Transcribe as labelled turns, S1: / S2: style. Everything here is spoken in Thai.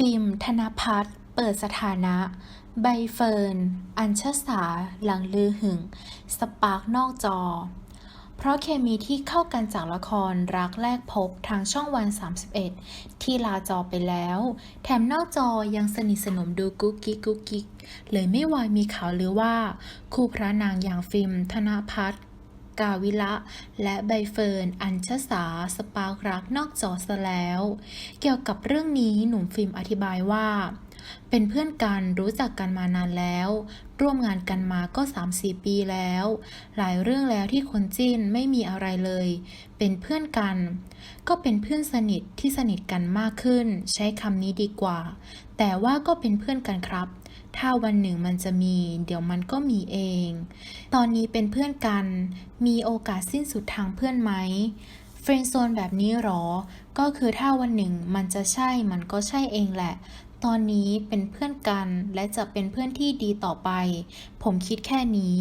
S1: ฟิล์ม ธนพัฒน์เปิดสถานะ ใบเฟิร์น อัญชสา หลังลือหึง สปาร์กนอกจอ เพราะเคมีที่เข้ากันจากละครรักแรกพบทางช่องวัน 31 ที่ลาจอไปแล้ว แถมนอกจอยังสนิทสนมดูกุ๊กกิ๊กกุ๊กกิ๊กเลยไม่วายมีข่าวหรือว่า คู่พระนางอย่างฟิล์ม ธนพัฒน์ กาวิละ และใบเฟิร์น อัญชสา สปาร์กรักนอกจอซะแล้ว เกี่ยวกับเรื่องนี้หนุ่มฟิล์มอธิบายว่า เป็นเพื่อนกันรู้จักกันมานานแล้ว ร่วมงานกันมาก็ 3-4 ปีแล้ว หลายเรื่องแล้วที่คนจิ้นไม่มีอะไรเลย เป็นเพื่อนกัน ก็เป็นเพื่อนสนิทที่สนิทกันมากขึ้น ใช้คำนี้ดีกว่า แต่ว่าก็เป็นเพื่อนกันครับ ถ้าวันหนึ่งมันจะมี เดี๋ยวมันก็มีเอง ตอนนี้เป็นเพื่อนกัน มีโอกาสสิ้นสุดทางเพื่อนไหมเฟรนด์โซนแบบนี้หรอ ก็คือถ้าวันหนึ่งมันจะใช่มันก็ใช่เองแหละ ตอนนี้เป็นเพื่อนกันและจะเป็นเพื่อนที่ดีต่อไป ผมคิดแค่นี้